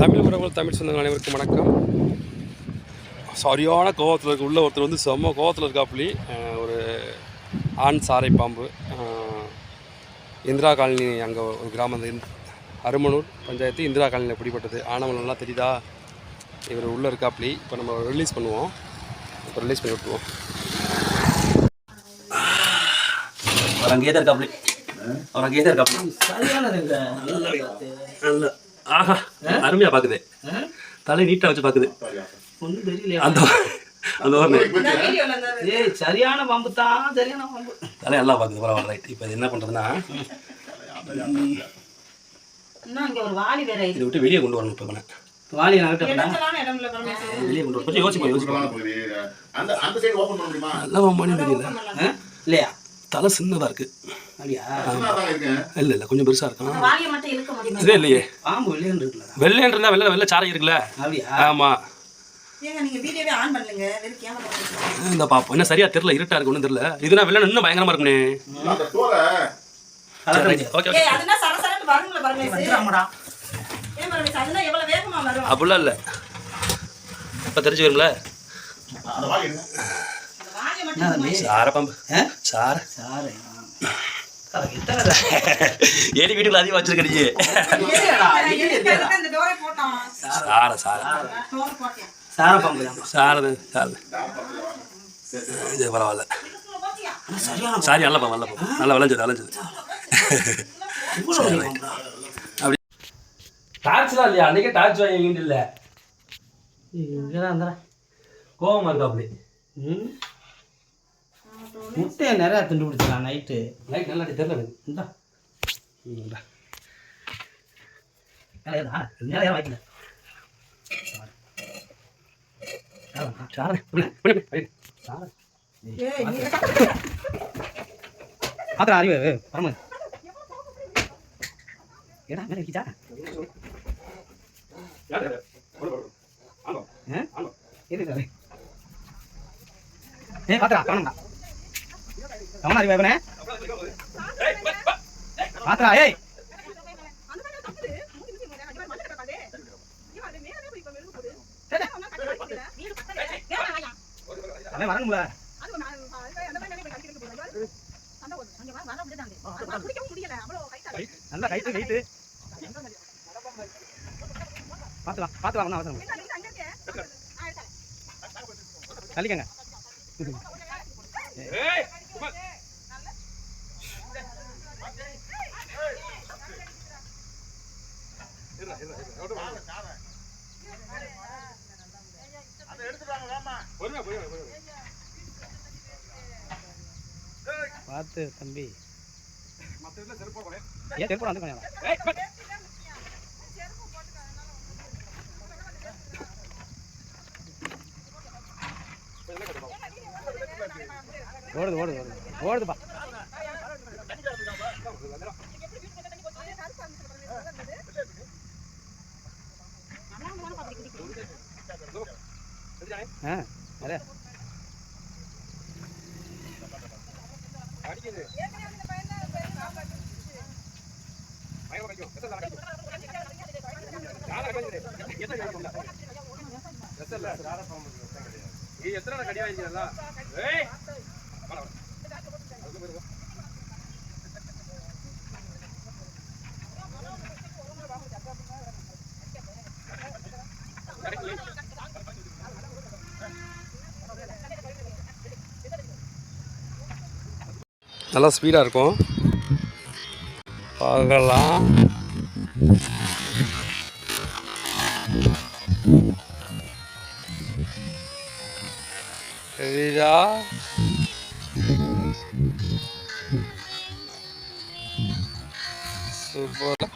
தமிழ் உறவுகள் தமிழ் சொந்தங்கள் அனைவருக்கும் வணக்கம். சரியான கோவத்தில் இருக்க உள்ள ஒருத்தர் வந்து செம்ம கோவத்தில் இருக்காப்புலி. ஒரு ஆண் சாரை பாம்பு. இந்திரா காலனி அங்கே ஒரு கிராமம் அருமனூர் பஞ்சாயத்து இந்திரா காலனியில் பிடிப்பட்டது ஆனவங்களாம் தெரியுதா? இவர் உள்ளே இருக்காப்புலி. இப்போ நம்ம ரிலீஸ் பண்ணுவோம். இப்போ ரிலீஸ் பண்ணி விட்டுருவோம். அவர் அங்கேயே தான் இருக்காப்ல அவர் அங்கேயே தான் இருக்காப்ல சரியானதுங்க நல்ல. ஆஹா அருமையா பாக்குது. தலை நீட்டா வச்சு பாக்குது. ஒன்றும் தெரியலையா. அந்த ஏய் சரியான பம்பு தான் சரியான பம்பு தலை நல்லா பாக்குது பரவாயில்ல ரைட். இப்போ இது என்ன பண்றதுன்னா இன்னும் இங்க ஒரு வாளி வேற இதை விட்டு வெளியே கொண்டு வரணும் இப்போ வாலி வெளியே கொண்டு வரணும். கொஞ்சம் யோசிப்போம் யோசிப்போம் அந்த அந்த சைடு ஓபன் பண்ண முடியுமா? நல்லா தெரியல இல்லையா? தலை சின்னதா இருக்கு. அப்படியா தான் இருக்கேன் இல்ல இல்ல கொஞ்சம் பெருசா இருக்கும் இதே இல்லையே. வெள்ளைன்னு இருந்தா வெள்ளை வெள்ளை சாரை இருக்குல்ல? ஆமா. ஏங்க நீங்க வீடியோவே ஆன் பண்ணுங்க வெறும் கேமரா போட்டுருக்கீங்க. இந்த பாப்போம் என்ன சரியா தெரியல இருட்டா இருக்கு ஒன்றும் தெரியல. இதுனா வெள்ளை இன்னும் பயங்கரமா இருக்குனே அப்படிலாம் இல்ல. இப்போ தெரிஞ்சு வரும்ல? சார பாம்பு? சார. சாரு? ஏடி வீட்டுக்குள்ள அதிகமாக வச்சிருக்க நீ. இல்லையாடா, இல்லையே, இல்லையாடா. அந்த டோரை போட்டான். சார சார. டோர் போட்டேன். சார பாம்பு தான் சாரது சாரது. இது பரவாயில்ல. சாரி நல்ல பாம்பு நல்ல விளைஞ்சது விளைஞ்சது. பாம்புடா. டார்ச்லாம் இல்லையா? அன்னைக்கே டார்ச் வாங்கிட்டு இல்லை இங்கதான் இருந்தா கோவமா இருக்கா அப்படி? ம்? முட்டையை நிறையா திண்டு பிடிச்சிடலாம் நைட்டு லைட் நல்லா தெரியல இந்தா. இந்தா. நிறையா வாய்க்கல பாத்திரம் அறிவு பரம ஏடா மேலே இருக்கிச்சா ஏ பாத்திரா கவனம்டா. கவனம் அறிவு வேவனே பாத்திரா ஏய். அவன் வரணும்ல. நல்லா கைட்டு கைட்டு பாத்து வா பாத்து வா ஒன்றும் அவசரம் தள்ளிக்கங்க ஏய், சும்மா. பொறுமையா, பொறுமையா, பொறுமையா. பார்த்து தம்பி. செருப்பு. ஏன் தெருப்பட வந்து கொஞ்சம் ஏய், பட். ஓடுது ஓடுது ஓடுது. ஓடுதுப்பா. ஆ அதே அடிக்குது. எத்தனை கடி வாங்கிக்கிறதா? ஏய், நல்லா ஸ்பீடாக இருக்கும். பார்க்கலாம். தெரியுதா? சூப்பர்.